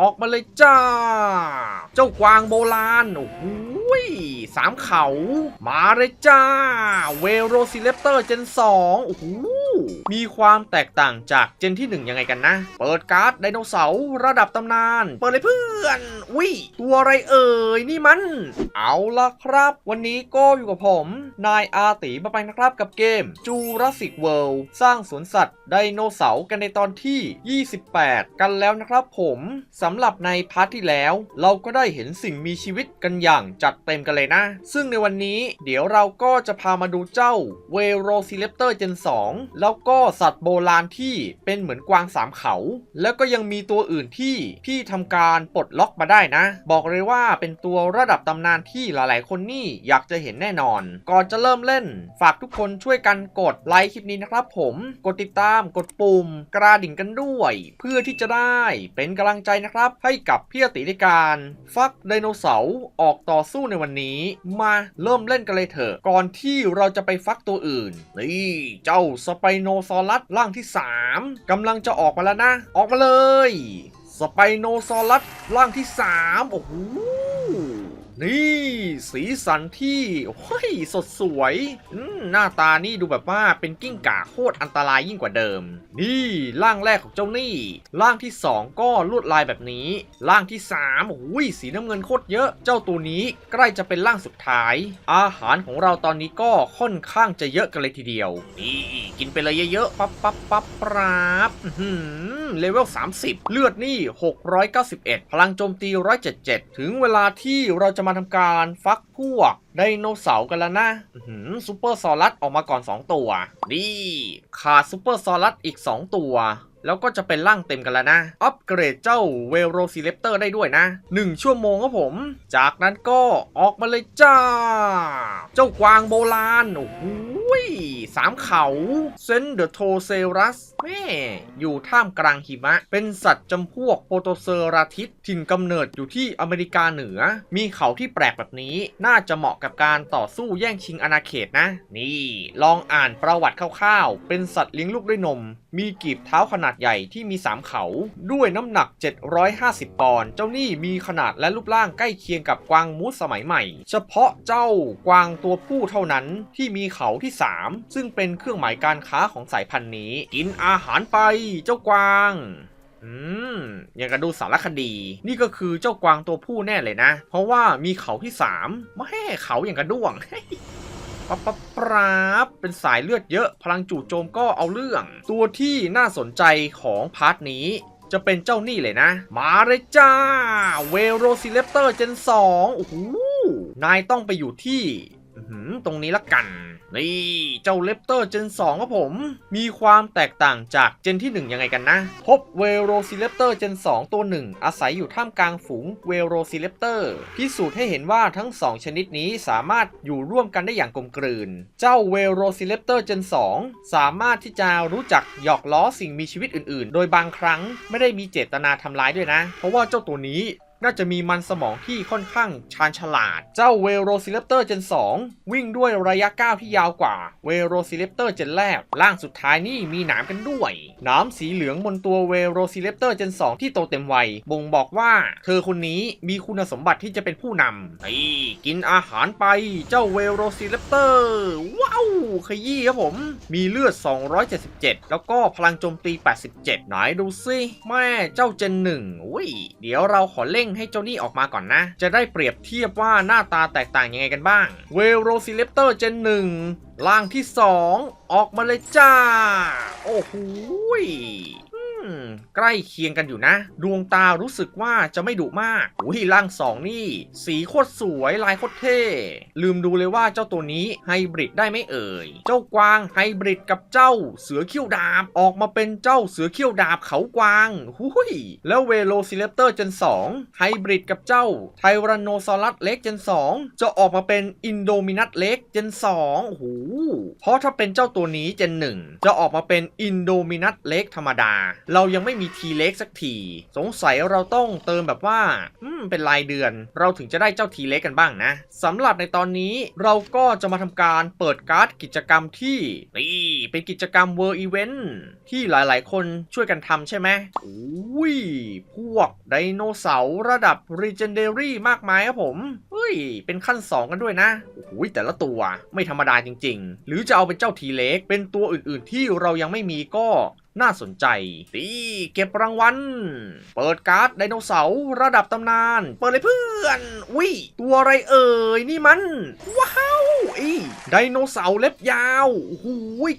ออกมาเลยจ้า เจ้ากวางโบราณ โอ้โหยสามเขา มาเลยจ้า เวโรซิเลปเตอร์เจน 2 โอ้โห มีความแตกต่างจากเจนที่ 1 ยังไงกันนะ เปิดการ์ดไดโนเสาร์ระดับตำนาน เปิดเลยเพื่อนวิตัวอะไรเอ่ย นี่มัน เอาละครับ วันนี้ก็อยู่กับผม นายอาตีมาไปนะครับกับเกม Jurassic World สร้างสวนสัตว์ ไดโนเสาร์กันในตอนที่ 28 กันแล้วนะครับผมสำหรับในพาร์ทที่แล้ว เราก็ได้เห็นสิ่งมีชีวิตกันอย่างจัดเต็มกันเลยนะ ซึ่งในวันนี้เดี๋ยวเราก็จะพามาดูเจ้า v e r o c i r a p t o r Gen 2แล้วก็สัตว์โบราณที่เป็นเหมือนกวางสามเขา แล้วก็ยังมีตัวอื่นที่พี่ทำการปลดล็อกมาได้นะ บอกเลยว่าเป็นตัวระดับตำนานที่หลายๆ คนนี่อยากจะเห็นแน่นอน ก่อนจะเริ่มเล่น ฝากทุกคนช่วยกันกดไลค์คลิปนี้นะครับผม กดติดตามกดปุ่ม กระดิ่งกันด้วย เพื่อที่จะได้เป็นกำลังใจนะครับ ให้กับพี่อติในการ ฟักไดโนเสาร์ออกต่อสู้ในวันนี้ มาเริ่มเล่นกันเลยเถอะก่อนที่เราจะไปฟักตัวอื่น นี่ เจ้าสไปโนซอรัสร่างที่ 3กำลังจะออกมาแล้วนะ ออกมาเลย สไปโนซอรัสร่างที่ 3 โอ้โห นี่สีสันที่โอ้ยสดสวยหน้าตานี่ดูแบบว่าเป็นกิ้งก่าโคตรอันตรายยิ่งกว่าเดิม นี่ร่างแรกของเจ้านี่ร่างที่ 2 ก็ลวดลายแบบนี้ร่างที่3โอ้ยสีน้ำเงินโคตรเยอะ เจ้าตัวนี้ใกล้จะเป็นร่างสุดท้าย อาหารของเราตอนนี้ก็ค่อนข้างจะเยอะกันเลยทีเดียว นี่กินไปเลยเยอะๆปั๊บปั๊บปั๊บปราบเลเวล 30 เลือดนี่ 691 พลังโจมตี 177 ถึงเวลาที่เราจะมาทำการฟักพวกไดโนเสาร์กันแล้วนะซูเปอร์ซอรัสออกมาก่อน 2 ตัว นี่ขาดซูเปอร์ซอรัสอีก 2 ตัว แล้วก็จะเป็นร่างเต็มกันแล้วนะ อัปเกรดเจ้าเวลโรซิเลปเตอร์ได้ด้วยนะ 1 ชั่วโมงครับผม จากนั้นก็ออกมาเลยจ้า เจ้ากวางโบราณ โอ้โหสามเขาเซนเดอร์โทเซรัสแม่อยู่ท่ามกลางหิมะ เป็นสัตว์จำพวกโปรโตเซราทิสถิ่นกำเนิดอยู่ที่อเมริกาเหนือ มีเขาที่แปลกแบบนี้ น่าจะเหมาะกับการต่อสู้แย่งชิงอาณาเขตนะ นี่ ลองอ่านประวัติคร่าวๆ เป็นสัตว์เลี้ยงลูกด้วยนม มีกีบเท้าขนาดใหญ่ที่มี 3 เขา ด้วยน้ำหนัก 750 ปอนด์ เจ้านี่มีขนาดและรูปร่างใกล้เคียงกับกวางมูสสมัยใหม่ เฉพาะเจ้ากวางตัวผู้เท่านั้นที่มีเขาที่ 3 ซึ่งเป็นเครื่องหมายการค้าของสายพันธุ์นี้ กินอาหารไปเจ้ากวางอืมย่างกับดูสารคดี นี่ก็คือเจ้ากวางตัวผู้แน่เลยนะ เพราะว่ามีเขาที่สามไม่ให้เขาอย่างกระด้วง ปั๊บปั๊บปราบเป็นสายเลือดเยอะ พลังจู่โจมก็เอาเรื่อง ตัวที่น่าสนใจของพาร์ทนี้จะเป็นเจ้านี่เลยนะ มาเลยจ้า เวโรซิเลปเตอร์เจน2โอ้โหนายต้องไปอยู่ที่ ตรงนี้ละกัน นี่เจ้าเลปเตอร์เจน 2 ครับผม มีความแตกต่างจากเจนที่ 1 ยังไงกันนะ พบเวโรซิเลปเตอร์เจน 2 ตัวหนึ่งอาศัยอยู่ท่ามกลางฝูงเวโรซิเลปเตอร์พิสูจน์ให้เห็นว่าทั้ง 2 ชนิดนี้สามารถอยู่ร่วมกันได้อย่างกลมกลืน เจ้าเวโรซิเลปเตอร์เจน 2 สามารถที่จะรู้จักหยอกล้อสิ่งมีชีวิตอื่น ๆ โดยบางครั้งไม่ได้มีเจตนาทำร้ายด้วยนะ เพราะว่าเจ้าตัวนี้ น่าจะมีมันสมองที่ค่อนข้างชาญฉลาด เจ้าเวโรซิเลปเตอร์เจน 2 วิ่งด้วยระยะก้าวที่ยาวกว่าเวโรซิเลปเตอร์เจนแรก ล่างสุดท้ายนี่มีหนามกันด้วย นามสีเหลืองบนตัวเวโรซิเลปเตอร์เจน 2 ที่โตเต็มวัย บ่งบอกว่า เธอคนนี้มีคุณสมบัติที่จะเป็นผู้นำนี่กินอาหารไปเจ้าเวโรซิเลปเตอร์ ว้าวขยี้ครับผม มีเลือด 277 แล้วก็พลังโจมตี 87 ไหนดูซิแม่เจ้าเจนหนึ่งอุ้ยเดี๋ยวเราขอเร่งให้เจ้านี่ออกมาก่อนนะ จะได้เปรียบเทียบว่าหน้าตาแตกต่างยังไงกันบ้างเวโรซิเลปเตอร์เจนหนึ่งล่างที่ 2 ออกมาเลยจ้า โอ้โหยอืม ใกล้เคียงกันอยู่นะ ดวงตารู้สึกว่าจะไม่ดุมากอุ้ยล่างสองนี่ สีโคตรสวยลายโคตรเท่ ลืมดูเลยว่าเจ้าตัวนี้ไฮบริดได้ไหมเอ่ย เจ้ากวางไฮบริดกับเจ้าเสือเขี้ยวดาบ ออกมาเป็นเจ้าเสือเขี้ยวดาบเขากวางหุยแล้วเวโลซิเลปเตอร์เจน2ไฮบริดกับเจ้าไทรานโนซอรัสเล็กเจน 2 จะออกมาเป็นอินโดมินัสเล็กเจน2โอ้โหเพราะถ้าเป็นเจ้าตัวนี้เจน 1 จะออกมาเป็นอินโดมินัสเล็กธรรมดาเรายังไม่มีทีเล็กสักที สงสัยเราต้องเติมแบบว่า อืม เป็นรายเดือน เราถึงจะได้เจ้าทีเล็กกันบ้างนะสำหรับในตอนนี้เราก็จะมาทำการเปิดการ์ดกิจกรรมที่นี่เป็นกิจกรรม World Event ที่หลายๆ คนช่วยกันทำใช่ไหมอุ้ย พวกไดโนเสาร์ระดับ Legendary มากมายครับผมเฮ้ย เป็นขั้น 2 กันด้วยนะโอ้ยแต่ละตัวไม่ธรรมดาจริง ๆ หรือจะเอาเป็นเจ้าทีเล็กเป็นตัวอื่น ๆ ที่เรายังไม่มีก็ น่าสนใจ ตีเก็บรางวัล เปิดการ์ดไดโนเสาร์ระดับตำนาน เปิดเลยเพื่อนวิตัวอะไรเอ่ย นี่มัน ว้าว อีไดโนเสาร์เล็บยาวโอ้โห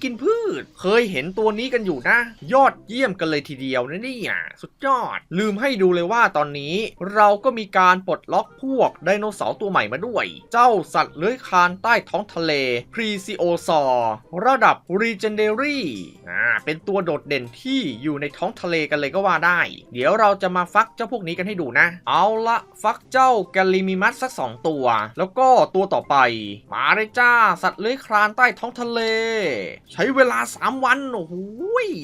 กินพืช เคยเห็นตัวนี้กันอยู่นะ ยอดเยี่ยมกันเลยทีเดียวนะนี่ยสุดยอด ลืมให้ดูเลยว่าตอนนี้เราก็มีการปลดล็อกพวกไดโนเสาร์ตัวใหม่มาด้วย เจ้าสัตว์เลื้อยคลานใต้ท้องทะเลพรีซิโอซอร์ระดับ Legendary อ่าเป็นตัวโดดเด่นที่อยู่ในท้องทะเลกันเลยก็ว่าได้ เดี๋ยวเราจะมาฟักเจ้าพวกนี้กันให้ดูนะ เอาละฟักเจ้าแกลลิมิมัสสักสองตัว แล้วก็ตัวต่อไปมาเลยจ้า สัตว์เลื้อยคลานใต้ท้องทะเล ใช้เวลา 3 วัน โอ้โห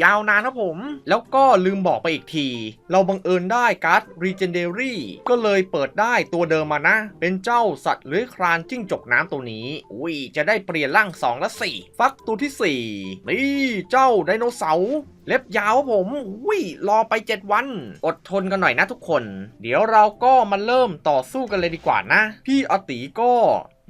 ยาวนานนะผม แล้วก็ลืมบอกไปอีกที เราบังเอิญได้การ์ด Legendary ก็เลยเปิดได้ตัวเดิมมานะ เป็นเจ้าสัตว์เลื้อยคลานจิ้งจกน้ำตัวนี้ อุ้ย จะได้เปลี่ยนร่าง 2 และ 4 ฟักตัวที่ 4 นี่เจ้าไดโนเสาร์เล็บยาวครับผมวิรอไป 7 วัน อดทนกันหน่อยนะทุกคน เดี๋ยวเราก็มาเริ่มต่อสู้กันเลยดีกว่านะ พี่อติก็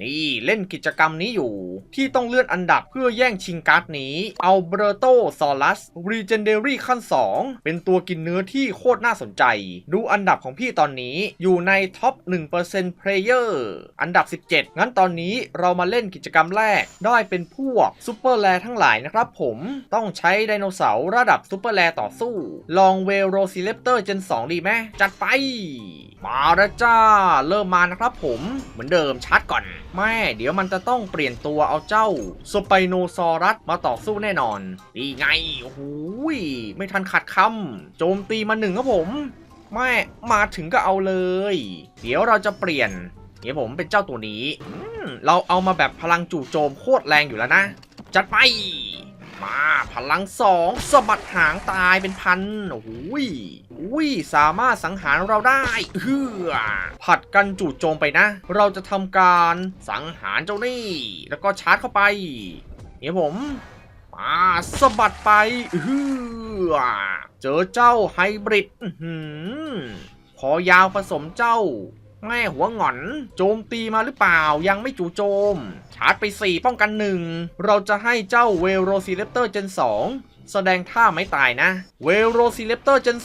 นี่เล่นกิจกรรมนี้อยู่ ที่ต้องเลื่อนอันดับเพื่อแย่งชิงการ์ดนี้เอาเบรโตซอลัสรีเจนเดอรี่ขั้น 2 เป็นตัวกินเนื้อที่โคตรน่าสนใจ ดูอันดับของพี่ตอนนี้อยู่ในท็อป 1% Player อันดับ 17 งั้นตอนนี้เรามาเล่นกิจกรรมแรก ได้เป็นพวกซูเปอร์แรทั้งหลายนะครับผมต้องใช้ไดโนเสาร์ระดับซูเปอร์แรต่อสู้ ลองเวโรซิเลปเตอร์เจน 2 ดีไหมจัดไป มาแล้วจ้า เริ่มมานะครับผมเหมือนเดิมชาร์จก่อนแม่เดี๋ยวมันจะต้องเปลี่ยนตัวเอาเจ้าสไปโนซอรัสมาต่อสู้แน่นอนนี่ไงโอ้โหไม่ทันขัดคำโจมตีมาหนึ่งครับผมแม่มาถึงก็เอาเลย เดี๋ยวเราจะเปลี่ยนเดี๋ยวผมเป็นเจ้าตัวนี้เราเอามาแบบพลังจู่โจมโคตรแรงอยู่แล้วนะ จัดไป มาพลังสองสะบัดหางตายเป็นพันโอ้โหยอุ้ยสามารถสังหารเราได้เฮือผัดกันจู่โจมไปนะ เราจะทำการสังหารเจ้านี่ แล้วก็ชาร์จเข้าไปเดี๋ยผมมาสะบัดไปเฮือเจอเจ้าไฮบริดอื้อหือคอยาวผสมเจ้า แม่หัวหงอน โจมตีมาหรือเปล่ายังไม่จู่โจม ชาร์จไป 4 ป้องกันหนึ่งเราจะให้เจ้าเวโรซิเลปเตอร์เจน 2 แสดงท่าไม่ตายนะ เวโรซิเลปเตอร์เจน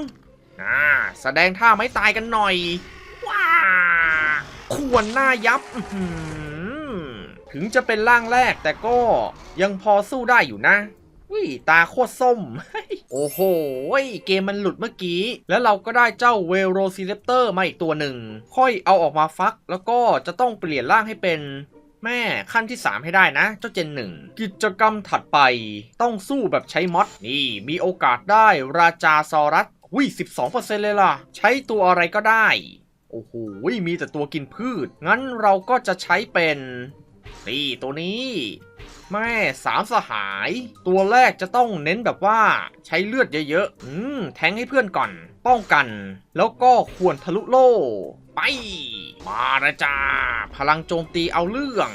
2อ่าแสดงท่าไม่ตายกันหน่อยว้าควรหน้ายับถึงจะเป็นร่างแรกแต่ก็ยังพอสู้ได้อยู่นะ วิตาโคตรส้ม โอ้โห เกมมันหลุดเมื่อกี้ แล้วเราก็ได้เจ้าเวโรซิเลปเตอร์มาอีกตัวหนึ่ง ค่อยเอาออกมาฟัก แล้วก็จะต้องเปลี่ยนร่างให้เป็นแม่ขั้นที่ 3 ให้ได้นะ เจ้าเจนหนึ่งกิจกรรมถัดไปต้องสู้แบบใช้มอดนี่มีโอกาสได้ราจาซอรัสวิ12%เลยล่ะ ใช้ตัวอะไรก็ได้ โอ้โหมีแต่ตัวกินพืช งั้นเราก็จะใช้เป็น นี่ตัวนี้แม่สามสหาย ตัวแรกจะต้องเน้นแบบว่าใช้เลือดเยอะๆ อืม แทงให้เพื่อนก่อน ป้องกัน แล้วก็ควรทะลุโล่ ไป มานะจ้า พลังโจมตีเอาเรื่อง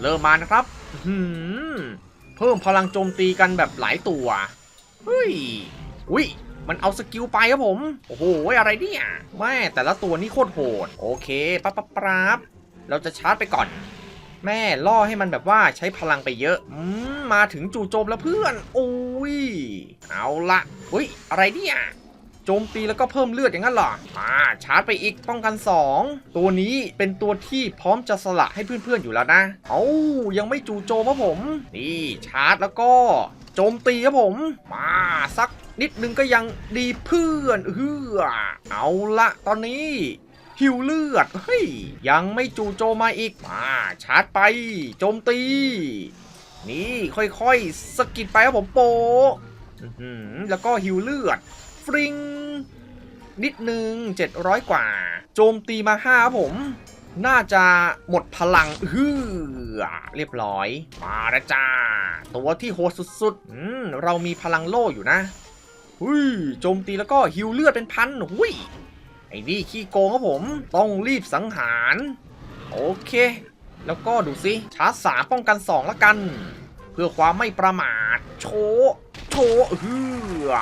เริ่มมานะครับ หือเพิ่มพลังโจมตีกันแบบหลายตัว เฮ้ย อุ้ยมันเอาสกิลไปครับผม โอ้โห อะไรเนี่ย แม่แต่ละตัวนี่โคตรโหด โอเคปั๊บปั๊บปั๊บเราจะชาร์จไปก่อน แม่ล่อให้มันแบบว่าใช้พลังไปเยอะอืมมาถึงจู่โจมแล้วเพื่อนโอ้ยเอาละอุ้ยอะไรเนี่ยโจมตีแล้วก็เพิ่มเลือดอย่างนั้นหรอมาชาร์จไปอีกป้องกัน 2 ตัวนี้เป็นตัวที่พร้อมจะสละให้เพื่อนๆอยู่แล้วนะ เอายังไม่จู่โจมครับผม นี่ชาร์จแล้วก็โจมตีครับผม มาสักนิดนึงก็ยังดีเพื่อนเฮือเอาละตอนนี้ หิวเลือด เฮ้ย ยังไม่จู่โจมมาอีก มาชาร์จไป โจมตี นี่ค่อยๆสกิดไปครับผมโปแล้วก็หิวเลือด ฟริง นิดนึง 700 กว่า โจมตีมา5ครับผม น่าจะหมดพลังฮือเรียบร้อย มาล้วจ้า ตัวที่โหดสุดๆอืมเรามีพลังโล่อยู่นะ หุยโจมตีแล้วก็ฮิวเลือดเป็นพันหุย อ้นี่ขี้โกงครับผม ต้องรีบสังหาร โอเค แล้วก็ดูสิชาร์จสาป้องกันสองละกัน เพื่อความไม่ประมาท โชว์โชว์เฮือ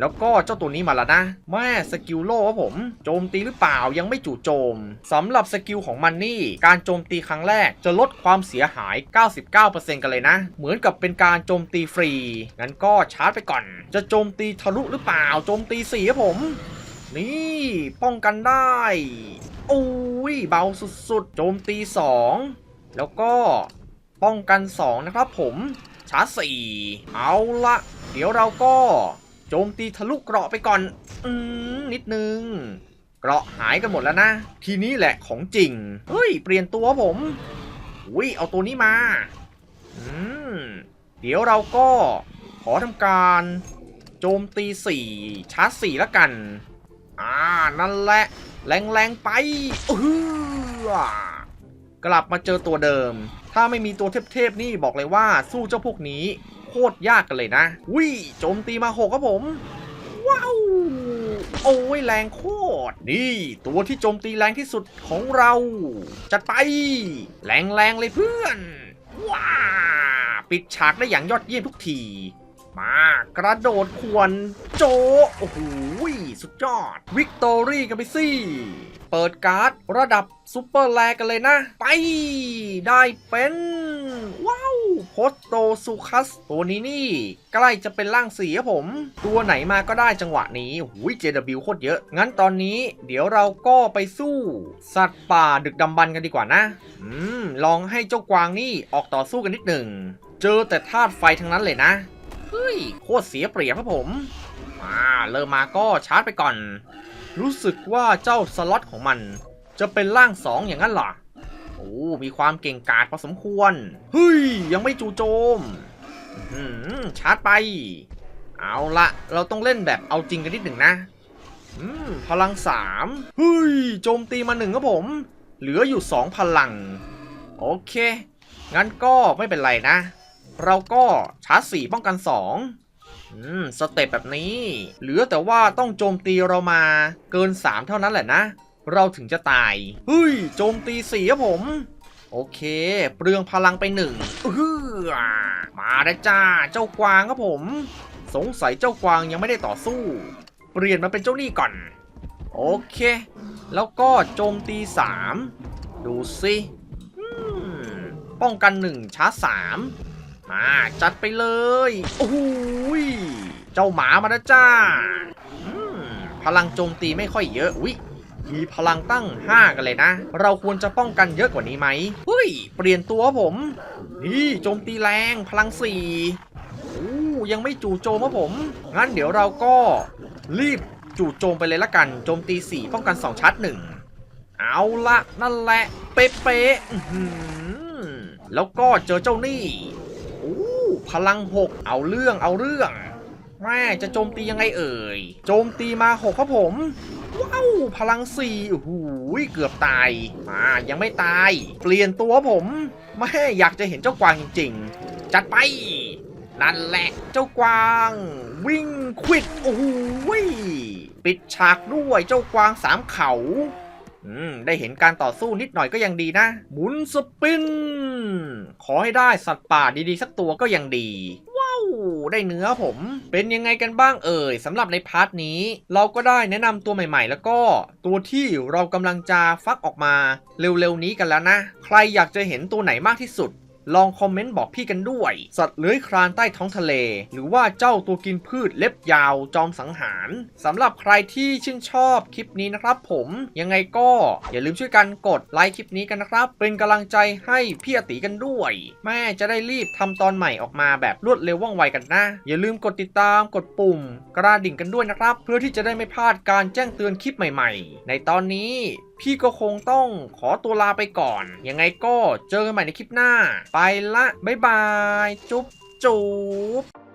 แล้วก็เจ้าตัวนี้มาแล้วนะ แม่สกิลโล่ครับผม โจมตีหรือเปล่ายังไม่จู่โจมสำหรับสกิลของมันนี่ การโจมตีครั้งแรกจะลดความเสียหาย 99%กันเลยนะ เหมือนกับเป็นการโจมตีฟรี งั้นก็ชาร์จไปก่อน จะโจมตีทะลุหรือเปล่า โจมตีสี่ครับผม นี่ป้องกันได้อุ้ยเบาสุดๆ โจมตี 2 แล้วก็ป้องกัน 2 นะครับผมชาร์จ4เอาละเดี๋ยวเราก็โจมตีทะลุเกราะไปก่อน อืมนิดนึง เกราะหายกันหมดแล้วนะ ทีนี้แหละของจริง เฮ้ย เปลี่ยนตัวผมอุ้ยเอาตัวนี้มา อืม เดี๋ยวเราก็ขอทำการโจมตี 4 ชาร์จ4แล้วกัน อ่า นั่นแหละ แรงๆไปเออกลับมาเจอตัวเดิม ถ้าไม่มีตัวเทพๆนี่บอกเลยว่าสู้เจ้าพวกนี้โคตรยากกันเลยนะ วิโจมตีมาหกครับผม ว้าว โอ้ยแรงโคตร นี่ ตัวที่โจมตีแรงที่สุดของเรา จัดไป แรงๆเลยเพื่อน ว้า ปิดฉากได้อย่างยอดเยี่ยมทุกที มากระโดดขวนโจ โอ้โหสุดยอด วิกตอรี่กันไปสิเปิดการ์ดระดับซูเปอร์แลกันเลยนะ ไปได้เป็น ว้าวโพสโตซูคัส ตัวนี้นี่ ใกล้จะเป็นร่างสีครับผม ตัวไหนมาก็ได้จังหวะนี้หูย JW โคตรเยอะ งั้นตอนนี้เดี๋ยวเราก็ไปสู้ สัตว์ป่าดึกดำบรรพ์กันดีกว่านะ อืม ลองให้เจ้ากวางนี่ออกต่อสู้กันนิดหนึ่ง เจอแต่ธาตุไฟทั้งนั้นเลยนะ ฮ้ยโคตรเสียเปรียบครับผมอ่าเริ่มมาก็ชาร์จไปก่อน รู้สึกว่าเจ้าสล็อตของมัน จะเป็นร่างสองอย่างนั้นหรอโอ้มีความเก่งกาจพอสมควรเฮ้ยยังไม่จู่โจมหือชาร์จไป เอาละเราต้องเล่นแบบเอาจริงกันนิดหนึ่งนะอืมพลังสามเฮ้ยโจมตีมาหนึ่งครับผม เหลืออยู่สองพลัง โอเค งั้นก็ไม่เป็นไรนะ เราก็ชาร์จสี่ป้องกันสองอืมสเต็ปแบบนี้ เหลือแต่ว่าต้องโจมตีเรามาเกิน 3 เท่านั้นแหละนะ เราถึงจะตาย เฮ้ย โจมตีสี่ครับผม โอเค เปลืองพลังไปหนึ่งเฮือมาได้จ้า เจ้ากวางครับผม สงสัยเจ้ากวางยังไม่ได้ต่อสู้ เปลี่ยนมาเป็นเจ้านี่ก่อน โอเค แล้วก็โจมตี 3 ดูสิป้องกัน 1ชาร์จ3 มาจัดไปเลย โอ้โหยเจ้าหมามาแล้วจ้า พลังโจมตีไม่ค่อยเยอะอุ้ยมีพลังตั้ง 5 กันเลยนะ เราควรจะป้องกันเยอะกว่านี้ไหมเฮ้ย เปลี่ยนตัวผม นี่โจมตีแรงพลัง4โอ้ยังไม่จู่โจมครับผม งั้นเดี๋ยวเราก็รีบจู่โจมไปเลยละกัน โจมตี4ป้องกัน2ชาร์จ1เอาละนั่นแหละ เป๊ะๆแล้วก็เจอเจ้านี่โอ้ พลัง6เอาเรื่องเอาเรื่องแม่จะโจมตียังไงเอ่ย โจมตีมา6ครับผม ว้าว พลัง4โอ้โหเกือบตายมายังไม่ตาย เปลี่ยนตัวผมแม่อยากจะเห็นเจ้ากวางจริง ๆ จัดไปนั่นแหละเจ้ากวาง วิ่งควิดโอ้โหยปิดฉากด้วยเจ้ากวางสามเขา อืม ได้เห็นการต่อสู้นิดหน่อยก็ยังดีนะ หมุนสปิน ขอให้ได้สัตว์ป่าดีๆ สักตัวก็ยังดี ว้าว ได้เนื้อผม เป็นยังไงกันบ้างเอ่ยสำหรับในพาร์ทนี้ เราก็ได้แนะนำตัวใหม่ๆ แล้วก็ตัวที่เรากำลังจะฟักออกมาเร็วๆนี้กันแล้วนะ ใครอยากจะเห็นตัวไหนมากที่สุด ลองคอมเมนต์บอกพี่กันด้วย สัตว์เลื้อยคลานใต้ท้องทะเล หรือว่าเจ้าตัวกินพืชเล็บยาวจอมสังหารสำหรับใครที่ชื่นชอบคลิปนี้นะครับผมยังไงก็อย่าลืมช่วยกันกดไลค์คลิปนี้กันนะครับ เป็นกำลังใจให้พี่อติกันด้วย แม่จะได้รีบทำตอนใหม่ออกมาแบบรวดเร็วว่องไวกันนะ อย่าลืมกดติดตามกดปุ่ม กระดิ่งกันด้วยนะครับ เพื่อที่จะได้ไม่พลาดการแจ้งเตือนคลิปใหม่ ๆ ในตอนนี้พี่ก็คงต้องขอตัวลาไปก่อน ยังไงก็เจอกันใหม่ในคลิปหน้า ไปละ บ๊ายบาย จุ๊บจุ๊บ